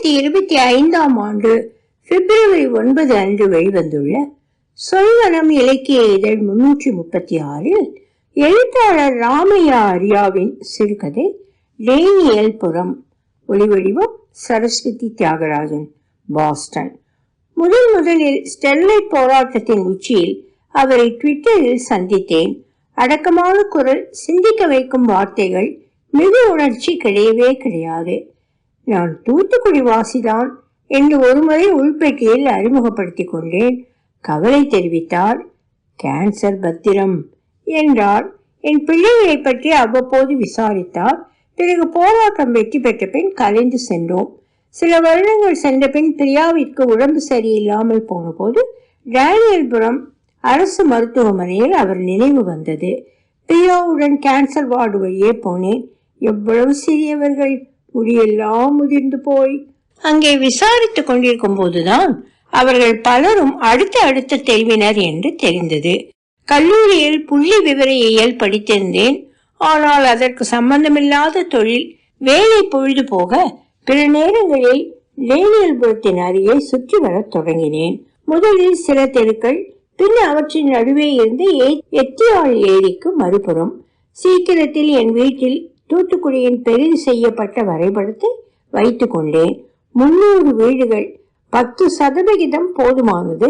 இரண்டாயிரத்தி இருபத்தி ஐந்தாம் ஆண்டு பிப்ரவரி ஒன்பது அன்று வெளிவந்துள்ள சொல்வனம் இலக்கிய இதழ் முன்னூற்றி முப்பத்தி ஆறில் எழுத்தாளர் ராமையா அரியாவின் சிறுகதை டேனியல் புறம் ஒளிவடிவம் சரஸ்வதி தியாகராஜன் பாஸ்டன். முதல் முதலில் ஸ்டெர்லைட் போராட்டத்தின் உச்சியில் அவரை ட்விட்டரில் சந்தித்தேன். அடக்கமான குரல் சிந்திக்க வைக்கும் வார்த்தைகள் மிகு உணர்ச்சி கிடையவே கிடையாது. நான் தூத்துக்குடி வாசிதான் என்று ஒருமுறை உள்பெட்டியில் அறிமுகப்படுத்திக் கொண்டேன். கவலை தெரிவித்தார் கேன்சர் பத்திரம் என்றார் என் பிள்ளைகளை பற்றி அவ்வப்போது விசாரித்தார் பிறகு போராட்டம் வெற்றி பெற்ற பின் கலைந்து சென்றோம். சில வருடங்கள் சென்ற பின் பிரியாவிற்கு உடம்பு சரியில்லாமல் போன போது டேனியல்புரம் அரசு மருத்துவமனையில் அவர் நினைவு வந்தது. பிரியாவுடன் கேன்சர் வார்டு வழியே போனேன். எவ்வளவு சிறியவர்கள் முடியெல்லாம் முதிர்ந்து போய். அங்கே விசாரித்துக் கொண்டிருக்கும் போதுதான் அவர்கள் பலரும் அடுத்த அடுத்த தெரிவினர் என்று தெரிந்தது. கல்லூரியில் புள்ளி விவரையியல் படித்திருந்தேன் ஆனால் அதற்கு சம்பந்தமில்லாத தொழில் வேலை பொழுது போக பிற நேரங்களில் லேனியல்புரத்தின் அருகே சுற்றி வரத் தொடங்கினேன். முதலில் சில தெருக்கள் பின் அவற்றின் நடுவே இருந்து ஏ- எத்தியாள் ஏரிக்கு மறுபுறம். சீக்கிரத்தில் என் வீட்டில் தூத்துக்குடியின் பெரிது செய்யப்பட்ட வரைபடத்தை வைத்துக் கொண்டேன். முன்னூறு வீடுகள் பத்து சதவிகிதம் போதுமானது.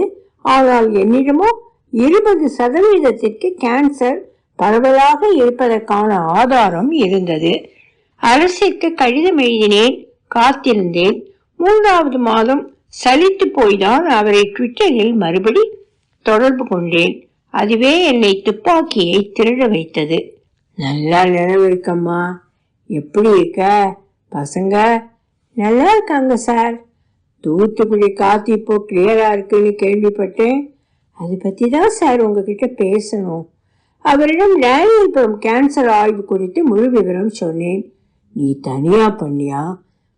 ஆனால் என்னிடமோ இருபது சதவீதத்திற்கு கேன்சர் பரவலாக இருப்பதற்கான ஆதாரம் இருந்தது. அரசிற்கு கடிதம் எழுதினேன் காத்திருந்தேன். மூன்றாவது மாதம் சலித்து போய்தான் அவரை ட்விட்டரில் மறுபடி தொடர்பு கொண்டேன். அதுவே என்னை துப்பாக்கியை திருட வைத்தது. நல்லா நினைவு இருக்கம்மா. எப்படி இருக்க? பசங்க? நல்லா இருக்காங்க சார். தூத்துக்குடி காத்து இப்போ கிளியராக இருக்குன்னு கேள்விப்பட்டேன். அதை பற்றி தான் சார் உங்ககிட்ட பேசணும். அவரிடம் டேனியல்புரம் கேன்சர் ஆய்வு குறித்து முழு விவரம் சொன்னேன். நீ தனியாக பண்ணியா?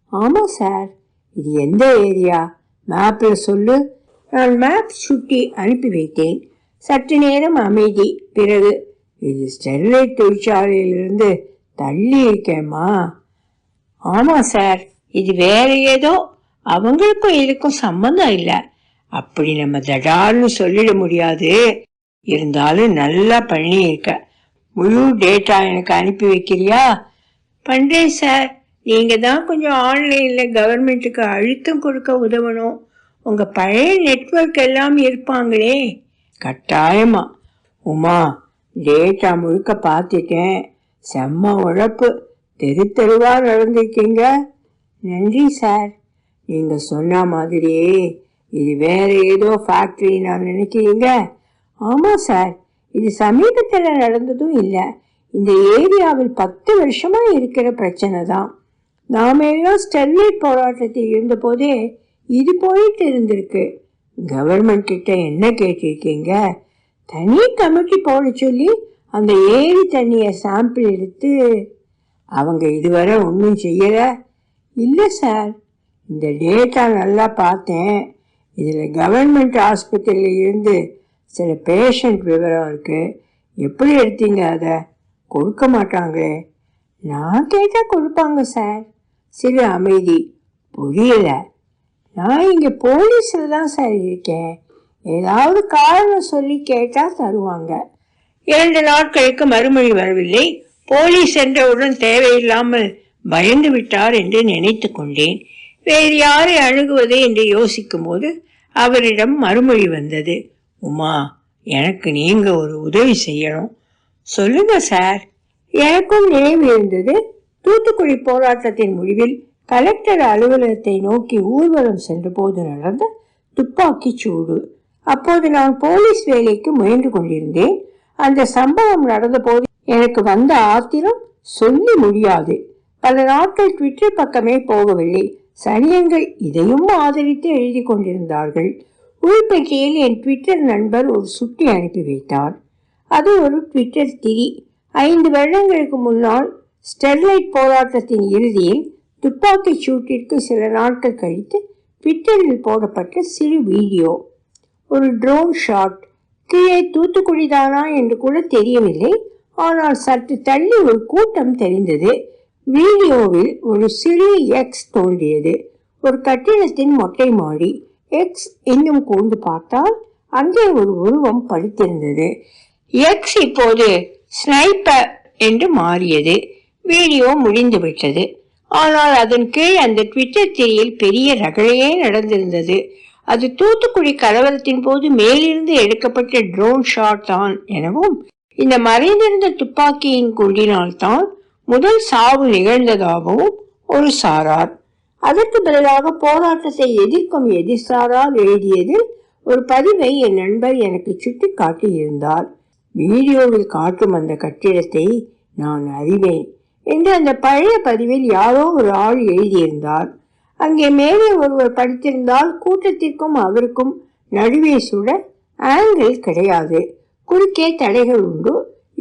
ஆமாம் சார். இது எந்த ஏரியா? மேப்பில் சொல்லு. நான் மேப் சுட்டி அனுப்பி வைத்தேன். சற்று நேரம் அமைதி. பிறகு இது ஸ்டெர்லைட் தொழிற்சாலையிலிருந்து தள்ளி இருக்கேம்மா. ஆமாம் சார். இது வேற ஏதோ அவங்களுக்கும் இதுக்கும் சம்பந்தம் இல்லை. அப்படி நம்ம தடார்னு சொல்லிட முடியாது. இருந்தாலும் நல்லா பண்ணியிருக்க. முழு டேட்டா எனக்கு அனுப்பி வைக்கிறியா? பண்றேன் சார். நீங்க தான் கொஞ்சம் ஆன்லைன்ல கவர்மெண்ட்டுக்கு அழுத்தம் கொடுக்க உதவணும். உங்க பழைய நெட்வொர்க் எல்லாம் இருப்பாங்களே. கட்டாயமா. உமா டேட்டா முழுக்க பார்த்துட்டேன். செம்ம உழப்பு. தெரு தெருவா நடந்திருக்கீங்க. நன்றி சார். நீங்க சொன்ன மாதிரியே இது வேற ஏதோ ஃபேக்டரி நான் நினைக்கிறீங்க? ஆமாம் சார். இது சமீபத்தில் நடந்ததும் இல்லை. இந்த ஏரியாவில் பத்து வருஷமாக இருக்கிற பிரச்சனை தான். நாம எல்லாம் ஸ்டெர்லைட் போராட்டத்தில் இருந்தபோதே இது போயிட்டு இருந்திருக்கு. கவர்மெண்ட் கிட்ட என்ன கேட்டிருக்கீங்க? தனி கமிட்டி போட சொல்லி அந்த ஏரி தண்ணியை சாம்பிள் எடுத்து அவங்க இதுவரை ஒன்றும் செய்யலை. இல்லை சார் இந்த டேட்டா நல்லா பார்த்தேன். இதில் கவர்மெண்ட் ஆஸ்பத்திரியில் இருந்து சில பேஷண்ட் விவரம் இருக்குது எப்படி எடுத்தீங்க அதை? கொடுக்க மாட்டாங்களே. நான் கேட்டால் கொடுப்பாங்க சார். சில அமைதி புரியலை. நான் இங்கே போலீஸில் தான் சார் இருக்கேன். ஏதாவது காரணம் சொல்லி கேட்டால் தருவாங்க. இரண்டு நாட்களுக்கு மறுமொழி வரவில்லை. போலீஸ் என்றவுடன் தேவையில்லாமல் பயந்து விட்டார் என்று நினைத்து கொண்டேன். வேறு யாரை அணுகுவது என்று யோசிக்கும் போது அவரிடம் மறுமொழி வந்தது. உமா எனக்கு நீங்க ஒரு உதவி செய்யணும். சொல்லுங்க சார். எனக்கும் நினைவு இருந்தது. தூத்துக்குடி போராட்டத்தின் முடிவில் கலெக்டர் அலுவலகத்தை நோக்கி ஊர்வலம் சென்றபோது நடந்த துப்பாக்கி சூடு. அப்போது நான் போலீஸ் வேலைக்கு முயன்று கொண்டிருந்தேன். அந்த சம்பவம் நடந்தபோது எனக்கு வந்த ஆத்திரம் சொல்லி முடியாது. பல நாட்கள் ட்விட்டர் பக்கமே போகவில்லை. சனியங்கள் இதையும் ஆதரித்து எழுதி கொண்டிருந்தார்கள். உள்பெட்டியில் என் ட்விட்டர் நண்பர் ஒரு சுட்டி அனுப்பி வைத்தார். அது ஒரு ட்விட்டர் திரி ஐந்து வருடங்களுக்கு முன்னால் ஸ்டெர்லைட் போராட்டத்தின் இறுதியில் துப்பாக்கி சூட்டிற்கு சில நாட்கள் கழித்து ட்விட்டரில் போடப்பட்ட சிறு வீடியோ. ஒரு ட்ரோன் ஷாட் கீழே தூத்துக்குடி தானா என்று கூட தெரியவில்லை. ஆனால் சற்று தள்ளி ஒரு கூட்டம் தெரிந்தது. வீடியோவில் ஒரு சிறிய எக்ஸ் தோன்றியது. ஒரு கட்டிடத்தின் மொட்டை மாடி. எக்ஸ் இன்னும் கூர்ந்து பார்த்தால் அங்கே ஒரு உருவம் படுத்திருந்தது. எக்ஸ் இப்போது ஸ்னைப்பர் என்று மாறியது. வீடியோ முடிந்து விட்டது ஆனால் அதன் கீழ் அந்த ட்விட்டர் திரையில் பெரிய ரகளையே நடந்திருந்தது. அது தூத்துக்குடி கலவரத்தின் போது மேலிருந்து எடுக்கப்பட்ட ட்ரோன் ஷாட் தான் எனவும் இந்த மறைந்திருந்த துப்பாக்கியின் குண்டினால் தான் முதல் சாவு நிகழ்ந்ததாகவும் ஒரு சாரார். அதற்கு பதிலாக போராட்டத்தை எதிர்க்கும் எதிர்சாரார் எழுதியதில் ஒரு பதிவை என் நண்பர் எனக்கு சுட்டி காட்டியிருந்தார். வீடியோவில் காட்டும் அந்த கட்டிடத்தை நான் அறிவேன் என்று அந்த பழைய பதிவில் யாரோ ஒரு ஆள் எழுதியிருந்தார். அங்கே மேலே ஒருவர் படித்திருந்தால் கூட்டத்திற்கும் அவருக்கும் நடுவே சுட ஆங்கிள் கிடையாது. குறுக்கே தடைகள் உண்டு.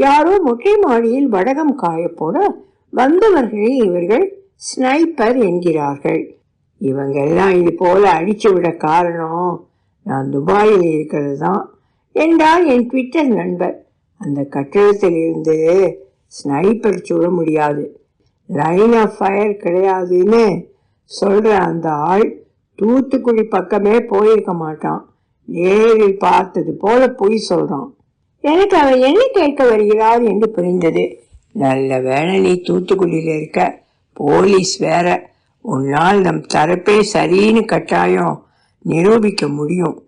யாரோ மொட்டை மாடியில் வடகம் காயப்போட வந்தவர்களை இவர்கள் ஸ்னைப்பர் என்கிறார்கள். இவங்க எல்லாம் இது போல அடிச்சு விட காரணம் நான் துபாயில் இருக்கிறது தான் என்றால் என் ட்விட்டர் நண்பர். அந்த கட்டிடத்தில் இருந்து ஸ்னைப்பர் சுட முடியாது. லைன் ஆஃப் ஃபயர் கிடையாதுன்னு சொல்ற அந்த ஆள் தூத்துக்குடி பக்கமே போயிருக்க மாட்டான். நேரில் பார்த்தது போல பொய் சொல்றான். எனக்கு அவன் என்ன கேட்க வருகிறார் என்று புரிந்தது. நல்ல வேலை நீ தூத்துக்குடியில் இருக்க. போலீஸ் வேற. உன்னால் நம் தரப்பே சரின்னு கட்டாயம் நிரூபிக்க முடியும்.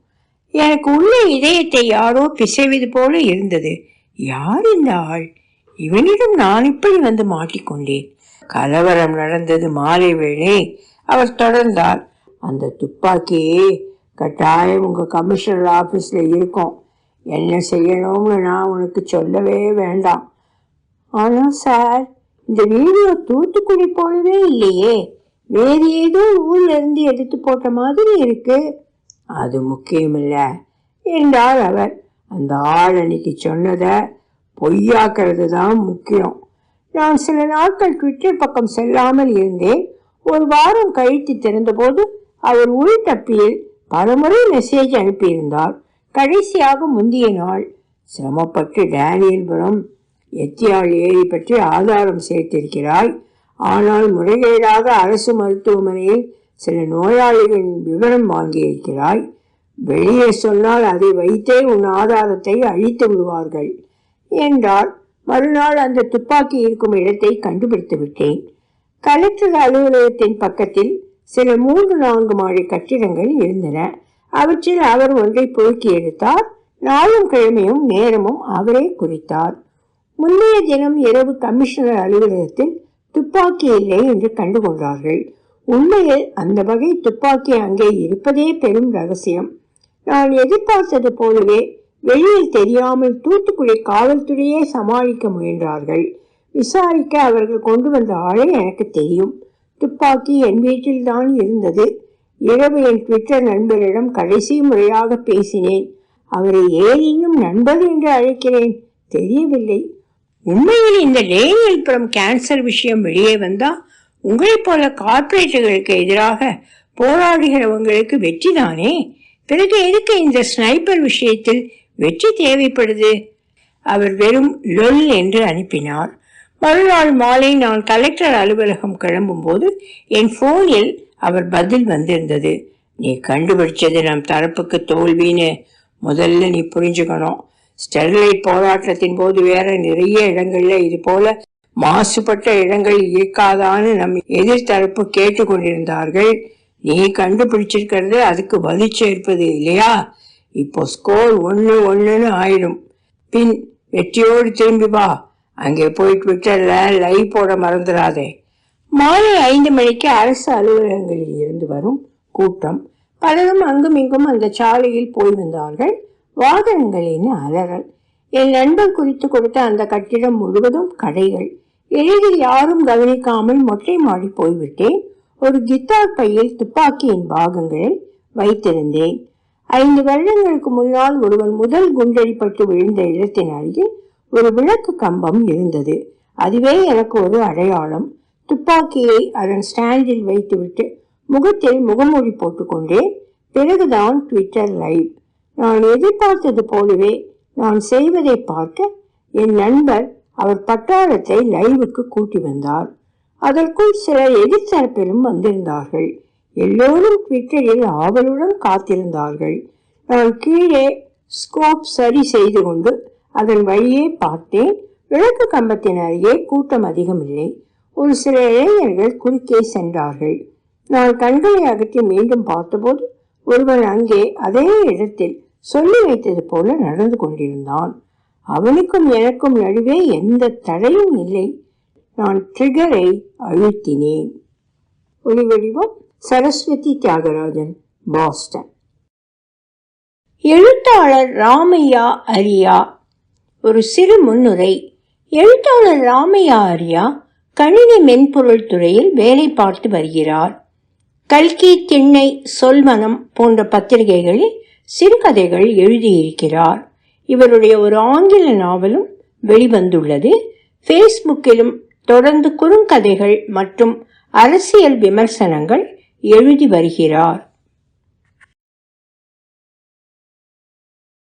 எனக்கு உள்ள இதயத்தை யாரோ பிசைவது போல இருந்தது. யார் இந்த ஆள்? இவனிடம் நான் இப்படி வந்து மாட்டிக்கொண்டேன். கலவரம் நடந்தது மாலை வேளை அவர் தொடர்ந்தார். அந்த துப்பாக்கியே கட்டாயம் உங்க கமிஷனர் ஆபீஸ்ல இருக்கும். என்ன செய்யணும்னு நான் உனக்கு சொல்லவே வேண்டாம். ஆனால் சார் இந்த வீடியோ தூத்துக்குடி போலவே இல்லையே. வேறு ஏதோ ஊர்ல இருந்து எடுத்து போட்ட மாதிரி இருக்கு. அது முக்கியமில்ல என்றார் அவர். அந்த ஆள் அன்னைக்கு சொன்னதை பொய்யாக்குறது தான் முக்கியம். நான் சில நாட்கள் ட்விட்டர் பக்கம் செல்லாமல் இருந்தேன். ஒரு வாரம் கழித்து திறந்தபோது அவர் உள்டப்பியில் பலமுறை மெசேஜ் அனுப்பியிருந்தார். கடைசியாக முந்தைய நாள் சிரமப்பட்டு டேனியல்புரம் எத்தியாள் ஏரி பற்றி ஆதாரம் சேர்த்திருக்கிறாய். ஆனால் முறைகேடாக அரசு மருத்துவமனையில் சில நோயாளிகளின் விவரம் வாங்கியிருக்கிறாய். வெளியே சொன்னால் அதை வைத்தே உன் ஆதாரத்தை அழித்து விடுவார்கள் என்றார். மறுநாள் அந்த துப்பாக்கி இருக்கும் இடத்தை கண்டுபிடித்து விட்டேன். கலெக்டர் அலுவலகத்தின் பக்கத்தில் சில மூன்று நான்கு மாடி கட்டிடங்கள் இருந்தன. அவற்றில் அவர் ஒன்றை பொறுக்கி எடுத்தார். நாளும் கிழமையும் நேரமும் அவரே குறித்தார். முந்தைய தினம் இரவு கமிஷனர் அலுவலகத்தில் துப்பாக்கி இல்லை என்று கண்டுகொண்டார்கள். உண்மையில் அந்த வகை துப்பாக்கி அங்கே இருப்பதே பெரும் ரகசியம். நான் எதிர்பார்த்தது போலவே வெளியில் தெரியாமல் தூத்துக்குடி காவல்துறையே சமாளிக்க முயன்றார்கள். விசாரிக்க அவர்கள் கொண்டு வந்த ஆளே எனக்கு தெரியும். துப்பாக்கி என் வீட்டில் தான் இருந்தது. இரவு என் ட்விட்டர் நண்பரிடம் கடைசி முறையாக பேசினேன். அவரை ஏன் இன்னும் நண்பர் என்று அழைக்கிறேன் தெரியவில்லை. உண்மையில் இந்த டேனியல்புரம் கேன்சர் விஷயம் வெளியே வந்தா உங்களைப் போல கார்ப்பரேட்டுகளுக்கு எதிராக போராடுகிறவங்களுக்கு வெற்றி தானே? பிறகு எதுக்கு இந்த ஸ்னைப்பர் விஷயத்தில் வெற்றி தேவைப்படுது. அவர் வெறும் லொல் என்று அனுப்பினார். மறுநாள் மாலை நான் கலெக்டர் அலுவலகம் கிளம்பும்போது என் போனில் அவர் பதில் வந்திருந்தது. நீ கண்டுபிடிச்சது நம் தரப்புக்கு தோல்வின்னு. முதல்ல நீ புரிஞ்சுக்கணும். ஸ்டெர்லைட் போராட்டத்தின் போது வேற நிறைய இடங்கள்ல இது போல மாசுபட்ட இடங்கள் இருக்காதான்னு நம் எதிர்த்தரப்பு கேட்டுக்கொண்டிருந்தார்கள் நீ கண்டுபிடிச்சிருக்கிறது அதுக்கு வலி சேர்ப்பது இல்லையா? இப்போ ஸ்கோர் ஒன்று ஒன்றுன்னு ஆயிடும் பின் வெற்றியோடு திரும்பி வா. அங்கே போய் ட்விட்டரில் லைவ் போட மறந்துடாதே மாலை ஐந்து மணிக்கு அரசு அலுவலகங்களில் இருந்து வரும் கூட்டம். பலரும் அங்கும் இங்கும் அந்த சாலையில் போய் வந்தார்கள். வாகனங்களின் அலறல். என் நண்பர் குறித்து கொடுத்த அந்த கட்டிடம் முழுவதும் கடைகள். எளிதில் யாரும் கவனிக்காமல் மொட்டை மாடி போய்விட்டேன். ஒரு கித்தார் பையில் துப்பாக்கியின் பாகங்களை வைத்திருந்தேன். ஐந்து வருடங்களுக்கு முன்னால் ஒருவன் முதல் குண்டடிப்பட்டு விழுந்த இடத்தின் அருகில் ஒரு விளக்கு கம்பம் இருந்தது. அதுவே எனக்கு ஒரு அடையாளம். துப்பாக்கியை அதன் ஸ்டாண்டில் வைத்துவிட்டு முகத்தில் முகமூடி போட்டுக்கொண்டே பிறகுதான் ட்விட்டர் லைவ். நான் எதிர்பார்த்தது போலவே நான் செய்வதை பார்க்க என் நண்பர் அவர் பட்டாளத்தை லைவுக்கு கூட்டி வந்தார். அதற்குள் சிலர் எதிர்த்தரப்பிலும் வந்திருந்தார்கள். எல்லோரும் ட்விட்டரில் ஆவலுடன் காத்திருந்தார்கள். நான் கீழே ஸ்கோப் சரி செய்து கொண்டு அதன் வழியே பார்த்தேன். விளக்கு கம்பத்தின் அருகே கூட்டம் அதிகமில்லை. ஒரு சில இளைஞர்கள் குறுக்கே சென்றார்கள். நான் கண்களை அகற்றி மீண்டும் பார்த்தபோது ஒருவன் அங்கே அதே இடத்தில் சொல்லி வைத்தது போல நடந்து கொண்டிருந்தான். அவனுக்கும் எனக்கும் நடுவே எந்த தடையும் இல்லை. நான் ட்ரிகரை அழுத்தினேன். ஒளிவடிவம் சரஸ்வதி தியாகராஜன் பாஸ்டன். எழுத்தாளர் ராமையா அரியா ஒரு சிறு முன்னுரை. எழுத்தாளர் ராமையா அரியா கணினி மென்பொருள் துறையில் வேலை பார்த்து வருகிறார். கல்கி திண்ணை சொல்மனம் போன்ற பத்திரிகைகளில் சிறுகதைகள் எழுதியிருக்கிறார். இவருடைய ஒரு ஆங்கில நாவலும் வெளிவந்துள்ளது. ஃபேஸ்புக்கிலும் தொடர்ந்து குறுங்கதைகள் மற்றும் அரசியல் விமர்சனங்கள் எழுதி வருகிறார்.